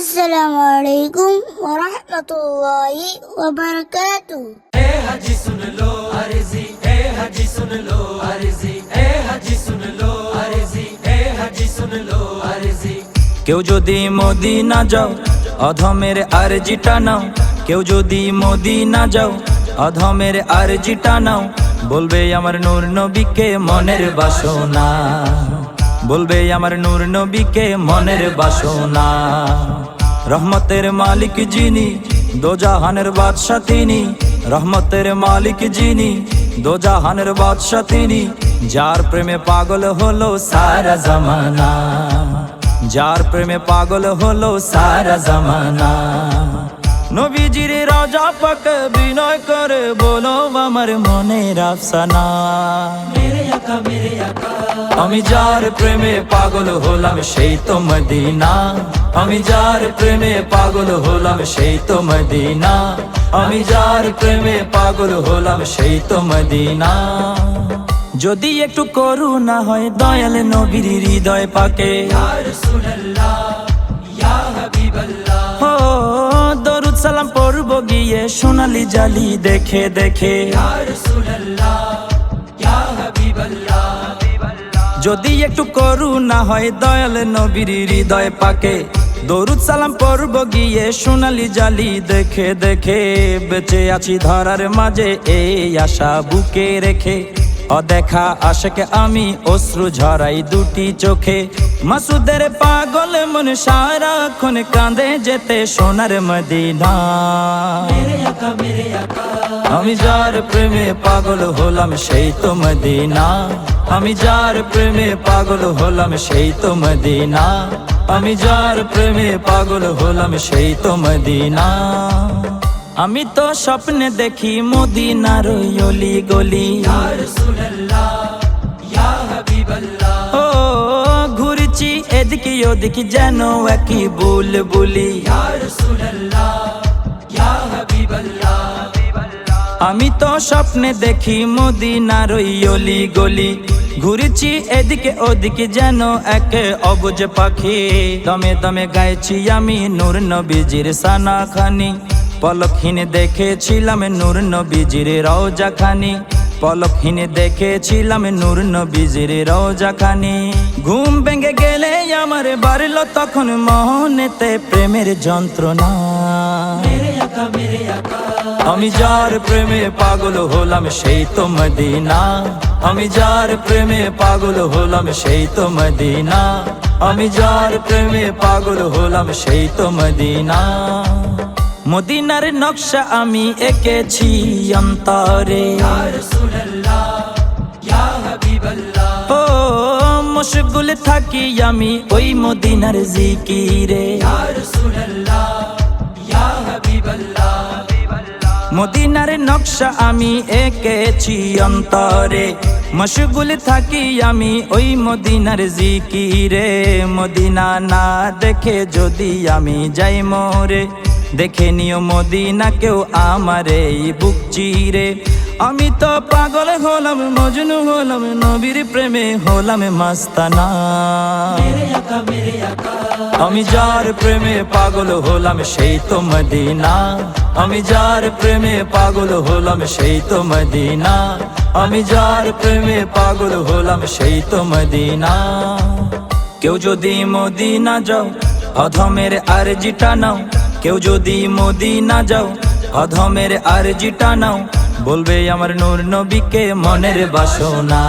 আসসালামু আলাইকুম ওয়া রাহমাতুল্লাহি ওয়া বারাকাতুহু এ হাজি সুন লো আরজি এ হাজি সুন লো আরজি এ হাজি লো আরজি হাজি লো আরজি কেউ যদি মদিনা যাও অধমের আরজিটা নাও। কেউ যদি মদিনা যাও অধমের আরজিটা নাও। বলবে আমার নূর নবীকে মনের বাসনা। বলবে আমার নূর নবীকে মনের বাসনা। রহমতের মালিক যিনি, দোজাহানের বাদশাহ তিনি। রহমতের মালিক যিনি, দোজাহানের বাদশাহ তিনি। যার প্রেমে পাগল হলো সারা জামানা। যার প্রেমে পাগল হলো সারা জামানা। নবীজির রাজা পাক বিনয় করে বলো আমার মনের আফসানা। মেরে আকা মেরে আকা। আমি যার প্রেমে পাগল হলাম সেই তো মদিনা। আমি যার প্রেমে পাগল হলাম সেই তো মদিনা। আমি যার প্রেমে পাগল হলাম সেই তো মদিনা। যদি একটু করুণা হয় দয়াল নবীর হৃদয় পাকে। ও দরুদ সালাম পড়ব গিয়ে সোনালি জালি দেখে দেখে। যদি একটু করুণা হয় দয়াল নবীর হৃদয় পাকে। দরুদ সালাম পড়ব গিয়ে সোনালি জালি দেখে দেখে। বেঁচে আছি ধরার মাঝে এই আশা বুকে রেখে। অদেখা আশেকে আমি অশ্রু ঝরাই দুটি চোখে। মাসুদের পাগল মন সারাক্ষণ কাঁদে যেতে সোনার মদিনা। আমি যার প্রেমে পাগল হলাম সেই তো মদিনা। আমি যার প্রেমে পাগল হলাম সেই তো মদিনা। আমি যার প্রেমে পাগল হলাম সেই তো মদিনা। আমি তো স্বপ্নে দেখি মদিনার অলি গলি। ঘুরছি এদিকে ওদিকে যেন একই বুল বুলি আমি তো স্বপ্নে দেখি মদিনার অলি গলি। ঘুরেছি এদিকে ওদিকে যেন এক অবুজ পাখি। দমে দমে গাইছি আমি নূর নবীজির সানা খানি পলকহীন দেখেছিলাম নূর নবীজির রওজা খানি পলকহীন দেখেছিলাম নূর নবীজির রওজা খানি ঘুম ভেঙে গেলে আমার বাড়লো তখন মোহনেতে প্রেমের যন্ত্রণা। আমি যার প্রেমে পাগল হলাম সেই তো মদিনা। আমি যার প্রেমে পাগল হলাম সেই তো মদিনা। আমি যার প্রেমে পাগল হলাম সেই তো মদিনা। মদিনার নকশা আমি এঁকেছি অন্তরে ও থাকি আমি ওই মদিনার জিকিরে। মদিনার নকশা আমি এঁকেছি অন্তরে। মশগুল থাকি আমি ওই মদিনার জিকিরে। মদিনা না দেখে যদি আমি যাই মোরে, দেখে নিও মদিনা কেউ আমার এই বুক চিরে। আমি তো পাগল হলাম, মজনু হলাম, নবীর প্রেমে হলাম মাস্তানা। আমি যার প্রেমে পাগল হলাম সেই তো মদিনা। আমি যার প্রেমে পাগল হলাম সেই তো মদিনা। আমি যার প্রেমে পাগল হলাম সেই তো মদিনা। কেউ যদি মদিনা যাও, অধমের আরজিটা নাও। কেউ যদি মদিনা যাও, অধমের আরজিটা নাও। বলবে আমার নূর নবীকে মনের বাসনা।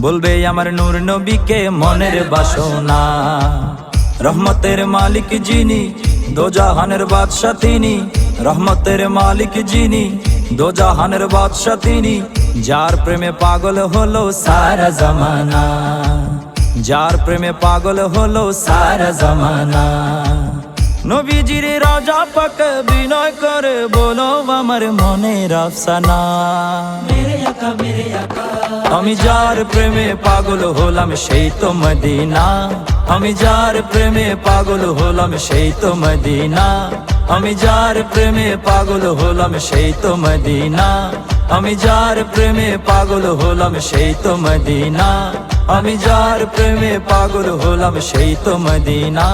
বলবে আমার নূর নবীকে মনের বাসনা। রহমতের মালিক যিনি দোজাহানের বাদশাহ তিনি। রহমতের মালিক যিনি দোজাহানের বাদশাহ তিনি। যার প্রেমে পাগল হলো সারা জামানা। যার প্রেমে পাগল হলো সারা জামানা। নবীজির রাজা পাক বিনয় করে বলো আমার মনের আফসানা। আমি যার প্রেমে পাগল হলাম সেই তো মদিনা। আমি যার প্রেমে পাগল হলাম সেই তো মদিনা। আমি যার প্রেমে পাগল হলাম সেই তো মদিনা। আমি যার প্রেমে পাগল হলাম সেই তো মদিনা। আমি যার প্রেমে পাগল হলাম সেই তো মদিনা।